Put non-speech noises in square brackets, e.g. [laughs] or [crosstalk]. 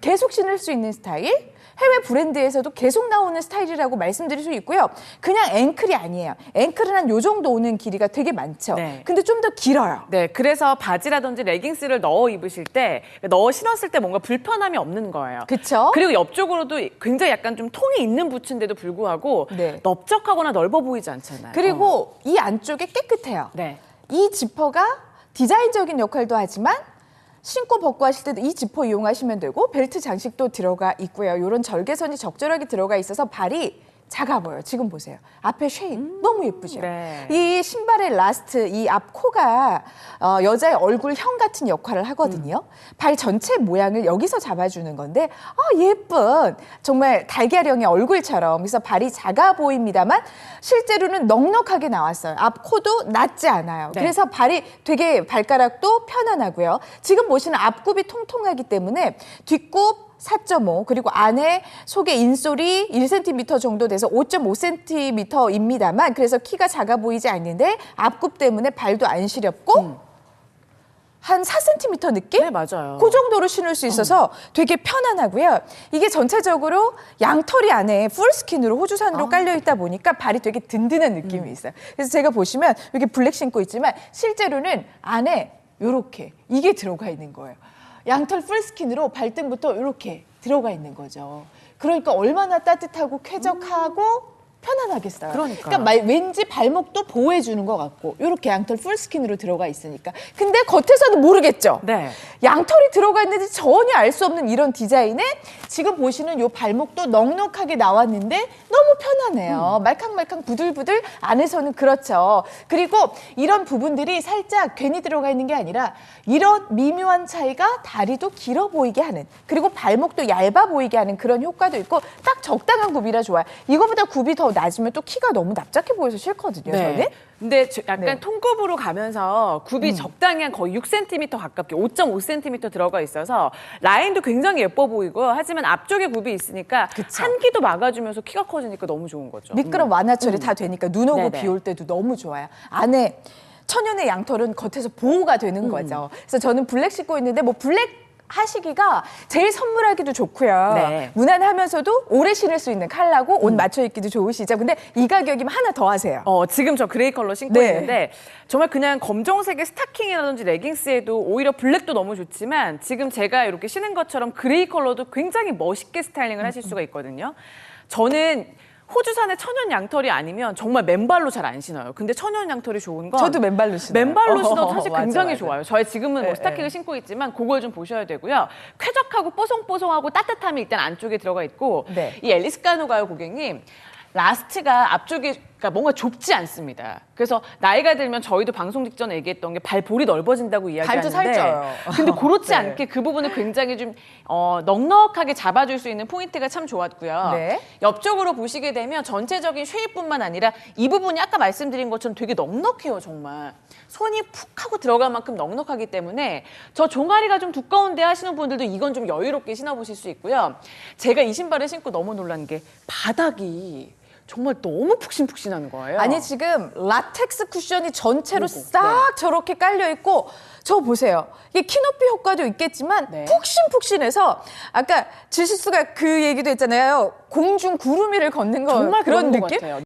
계속 신을 수 있는 스타일, 해외 브랜드에서도 계속 나오는 스타일이라고 말씀드릴 수 있고요. 그냥 앵클이 아니에요. 앵클은 한 요 정도 오는 길이가 되게 많죠. 네. 근데 좀 더 길어요. 네, 그래서 바지라든지 레깅스를 넣어 입으실 때 넣어 신었을 때 뭔가 불편함이 없는 거예요. 그쵸? 그리고 옆쪽으로도 굉장히 약간 좀 통이 있는 부츠인데도 불구하고 네. 넓적하거나 넓어 보이지 않잖아요. 그리고 이 안쪽에 깨끗해요. 네. 이 지퍼가 디자인적인 역할도 하지만 신고 벗고 하실 때도 이 지퍼 이용하시면 되고 벨트 장식도 들어가 있고요. 이런 절개선이 적절하게 들어가 있어서 발이 작아 보여요. 지금 보세요. 앞에 쉐인 너무 예쁘죠? 네. 이 신발의 라스트, 이 앞 코가 어, 여자의 얼굴형 같은 역할을 하거든요. 발 전체 모양을 여기서 잡아주는 건데 아, 예쁜 정말 달걀형의 얼굴처럼 그래서 발이 작아 보입니다만 실제로는 넉넉하게 나왔어요. 앞 코도 낮지 않아요. 네. 그래서 발이 되게 발가락도 편안하고요. 지금 보시는 앞굽이 통통하기 때문에 뒷굽 4.5 그리고 안에 속에 인솔이 1cm 정도 돼서 5.5cm입니다만 그래서 키가 작아 보이지 않는데 앞굽 때문에 발도 안 시렵고 한 4cm 느낌? 네, 맞아요. 그 정도로 신을 수 있어서 되게 편안하고요. 이게 전체적으로 양털이 안에 풀스킨으로 호주산으로 아. 깔려 있다 보니까 발이 되게 든든한 느낌이 음. 있어요. 그래서 제가 보시면 이렇게 블랙 신고 있지만 실제로는 안에 요렇게 이게 들어가 있는 거예요. 양털 풀스킨으로 발등부터 이렇게 들어가 있는 거죠. 그러니까 얼마나 따뜻하고 쾌적하고 편안하겠어요. 그러니까요. 말- 왠지 발목도 보호해 주는 것 같고 이렇게 양털 풀스킨으로 들어가 있으니까. 근데 겉에서는 모르겠죠. 네. 양털이 들어가 있는지 전혀 알 수 없는 이런 디자인에 지금 보시는 요 발목도 넉넉하게 나왔는데 너무 편하네요. 말캉말캉 부들부들 안에서는 그렇죠. 그리고 이런 부분들이 살짝 괜히 들어가 있는 게 아니라 이런 미묘한 차이가 다리도 길어 보이게 하는 그리고 발목도 얇아 보이게 하는 그런 효과도 있고 딱 적당한 굽이라 좋아요. 이거보다 굽이 더 낮으면 또 키가 너무 납작해 보여서 싫거든요. 저는. 근데 저- 약간 네. 음. 통굽으로 가면서 굽이 적당히 한 거의 6cm 가깝게 5.5cm 들어가 있어서 라인도 굉장히 예뻐 보이고요. 하지만 앞쪽에 굽이 있으니까 그쵸. 한기도 막아주면서 키가 커지니까 너무 좋은 거죠. 미끄럼 완화 처리 다 되니까 눈 오고 음. 네네. 비 올 때도 너무 좋아요. 안에 천연의 양털은 겉에서 보호가 되는 음. 거죠. 그래서 저는 블랙 신고 있는데 뭐 블랙 하시기가 제일 선물하기도 좋고요. 네. 무난하면서도 오래 신을 수 있는 컬러고 옷 맞춰 입기도 좋으시죠. 근데 이 가격이면 하나 더 하세요. 어, 지금 저 그레이 컬러 신고 네. 있는데 정말 그냥 검정색의 스타킹이라든지 레깅스에도 오히려 블랙도 너무 좋지만 지금 제가 이렇게 신은 것처럼 그레이 컬러도 굉장히 멋있게 스타일링을 하실 수가 있거든요. 저는 호주산의 천연 양털이 아니면 정말 맨발로 잘 안 신어요. 근데 천연 양털이 좋은 건 저도 맨발로 신어요. 맨발로 어, 신어도 [laughs] 사실 맞아, 굉장히 맞아. 좋아요. 저희 지금은 뭐 네, 스타킹을 네. 신고 있지만 그걸 좀 보셔야 되고요. 쾌적하고 뽀송뽀송하고 따뜻함이 일단 안쪽에 들어가 있고 네. 이 앨리스 까노가요 고객님 라스트가 앞쪽에 그러니까 뭔가 좁지 않습니다. 그래서 나이가 들면 저희도 방송 직전에 얘기했던 게 발볼이 넓어진다고 이야기하는데 살쪄요. 근데 그렇지 [laughs] 네. 않게 그 부분을 굉장히 좀 어, 넉넉하게 잡아줄 수 있는 포인트가 참 좋았고요. 네. 옆쪽으로 보시게 되면 전체적인 쉐입뿐만 아니라 이 부분이 아까 말씀드린 것처럼 되게 넉넉해요 정말 손이 푹 하고 들어갈 만큼 넉넉하기 때문에 저 종아리가 좀 두꺼운데 하시는 분들도 이건 좀 여유롭게 신어보실 수 있고요 제가 이 신발을 신고 너무 놀란 게 바닥이 정말 너무 푹신푹신한 거예요 아니 지금 라텍스 쿠션이 전체로 요거, 싹 저렇게 깔려 있고 저 보세요. 이게 키높이 효과도 있겠지만 네. 푹신푹신해서 아까 지시수가 그 얘기도 했잖아요. 공중 구름 위를 걷는 거 정말 그런 그런 것 느낌? 같아요.